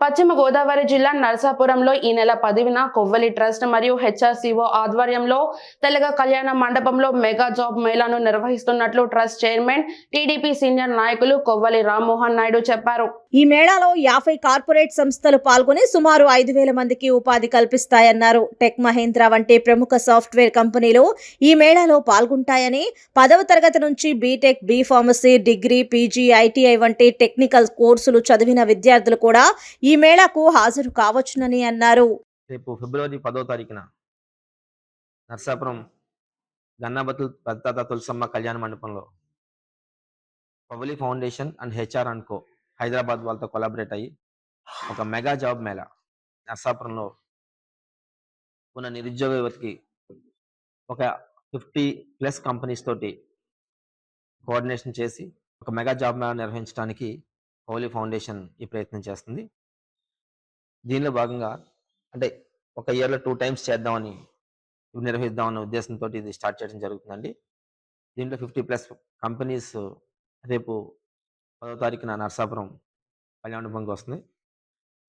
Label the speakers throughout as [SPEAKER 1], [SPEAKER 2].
[SPEAKER 1] పశ్చిమ గోదావరి జిల్లా నరసాపురంలో ఈ నెల పదివిన కొవ్వలి ట్రస్ట్ మరియు హెచ్ఆర్సీఓ ఆధ్వర్యంలో తెలగ కళ్యాణ మండపంలో మెగా జాబ్ మేళాను నిర్వహిస్తున్నట్లు ట్రస్ట్ చైర్మన్ టీడీపీ సీనియర్ నాయకులు కొవ్వలి రామ్మోహన్ నాయుడు చెప్పారు.
[SPEAKER 2] ఈ మేళాలో యాభై కార్పొరేట్ సంస్థలు పాల్గొని సుమారు ఐదు వేల మందికి ఉపాధి కల్పిస్తాయన్నారు. టెక్ మహేంద్ర వంటి ప్రముఖ సాఫ్ట్వేర్ కంపెనీలు ఈ మేళాలో పాల్గొంటాయని పదవ తరగతి నుంచి B Tech B pharmacy degree PG ITI వంటి టెక్నికల్ కోర్సులు చదివిన విద్యార్థులు కూడా ఈ మేళాకు హాజరు కావచ్చునని అన్నారు.
[SPEAKER 3] రేపు ఫిబ్రవరి పదో తారీఖున నర్సాపురం గన్నాబతు పెద్దాత తులసమ్మ కళ్యాణ మండపంలో పబ్లి foundation and HR and co Hyderabad వాళ్ళతో కొలాబరేట్ అయ్యి ఒక మెగా జాబ్ మేళా నర్సాపురంలో ఉన్న నిరుద్యోగ యువతకి ఒక ఫిఫ్టీ ప్లస్ కంపెనీస్ తోటి కోఆర్డినేషన్ చేసి ఒక మెగా జాబ్ మేళా నిర్వహించడానికి పౌలి ఫౌండేషన్ ఈ ప్రయత్నం చేస్తుంది. దీనిలో భాగంగా అంటే ఒక ఇయర్లో టూ టైమ్స్ చేద్దామని నిర్వహిద్దాం అనే ఉద్దేశంతో ఇది స్టార్ట్ చేయడం జరుగుతుందండి. దీంట్లో ఫిఫ్టీ ప్లస్ కంపెనీస్ రేపు పదో తారీఖున నర్సాపురం కళ్యాణ వస్తుంది.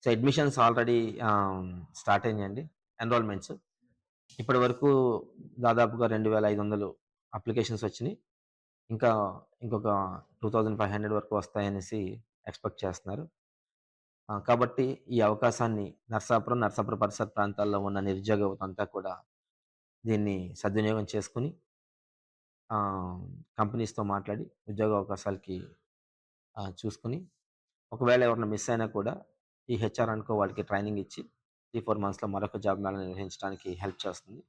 [SPEAKER 3] సో అడ్మిషన్స్ ఆల్రెడీ స్టార్ట్ అయినాయండి. ఎన్రోల్మెంట్స్ ఇప్పటి వరకు దాదాపుగా రెండు వేల ఐదు వందలు అప్లికేషన్స్ వచ్చినాయి. ఇంకా ఇంకొక టూ థౌజండ్ ఫైవ్ హండ్రెడ్ వరకు వస్తాయనేసి ఎక్స్పెక్ట్ చేస్తున్నారు. కాబట్టి ఈ అవకాశాన్ని నర్సాపురం నర్సాపురం పరిసర ప్రాంతాల్లో ఉన్న నిరుద్యోగ అంతా కూడా దీన్ని సద్వినియోగం చేసుకుని కంపెనీస్తో మాట్లాడి ఉద్యోగ అవకాశాలకి చూసుకుని ఒకవేళ ఎవరైనా మిస్ అయినా కూడా ఈ హెచ్ఆర్ అనుకో వాళ్ళకి ట్రైనింగ్ ఇచ్చి త్రీ ఫోర్ మంత్స్లో మరొక జాబ్ మేళ నిర్వహించడానికి హెల్ప్ చేస్తుంది.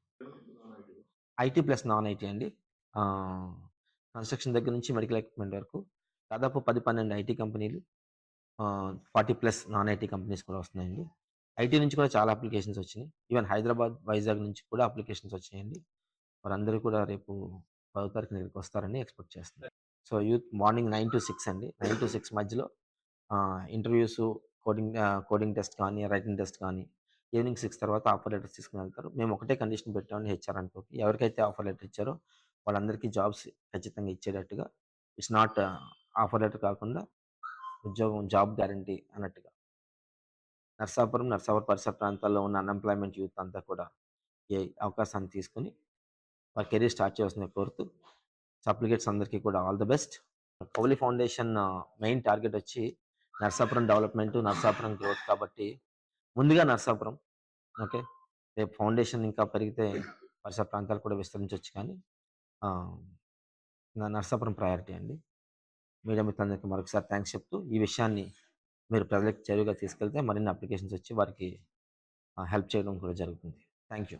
[SPEAKER 3] ఐటీ ప్లస్ నాన్ ఐటీ అండి. కన్స్ట్రక్షన్ దగ్గర నుంచి మెడికల్ ఎక్విప్మెంట్ వరకు దాదాపు పది పన్నెండు ఐటీ కంపెనీలు forty plus non IT companies కూడా వస్తున్నాయండి. ఐటీ నుంచి కూడా చాలా అప్లికేషన్స్ వచ్చినాయి. ఈవెన్ హైదరాబాద్ వైజాగ్ నుంచి కూడా అప్లికేషన్స్ వచ్చాయండి. వారందరూ కూడా రేపు పదో తారీఖున ఇక్కడికి వస్తారని ఎక్స్పెక్ట్ చేస్తున్నారు. So youth morning nine to six అండి. నైన్ టు సిక్స్ మధ్యలో ఇంటర్వ్యూస్ కోడింగ్ కోడింగ్ టెస్ట్ కానీ రైటింగ్ టెస్ట్ కానీ ఈవినింగ్ సిక్స్ తర్వాత ఆఫర్ లెటర్స్ తీసుకుని వెళ్తారు. మేము ఒకటే కండిషన్ పెట్టామని హెచ్ఆర్ అనుకోకి. ఎవరికైతే ఆఫర్ లెటర్ ఇచ్చారో వాళ్ళందరికీ జాబ్స్ ఖచ్చితంగా ఇచ్చేటట్టుగా. ఇట్స్ నాట్ ఆఫర్ లెటర్ కాకుండా ఉద్యోగం జాబ్ గ్యారంటీ అన్నట్టుగా. నర్సాపురం నర్సాపురం పరిసర ప్రాంతాల్లో ఉన్న అన్ఎంప్లాయ్మెంట్ యూత్ అంతా కూడా ఈ అవకాశాన్ని తీసుకుని వారి కెరీర్ స్టార్ట్ చేయాల్సిన కోరుతూ సప్లికేట్స్ అందరికీ కూడా all the best. Kowli foundation main target వచ్చి నర్సాపురం డెవలప్మెంట్ నర్సాపురం గ్రోత్ కాబట్టి ముందుగా నర్సాపురం ఓకే? రేపు ఫౌండేషన్ ఇంకా పెరిగితే పరిసర ప్రాంతాలు కూడా విస్తరించవచ్చు కానీ నర్సాపురం ప్రయారిటీ అండి. మీడియా మిత్రులందరికీ మరొకసారి థ్యాంక్స్ చెప్తూ ఈ విషయాన్ని మీరు ప్రజలకు చేరువుగా తీసుకెళ్తే మరిన్ని అప్లికేషన్స్ వచ్చి వారికి హెల్ప్ చేయడం కూడా జరుగుతుంది. Thank you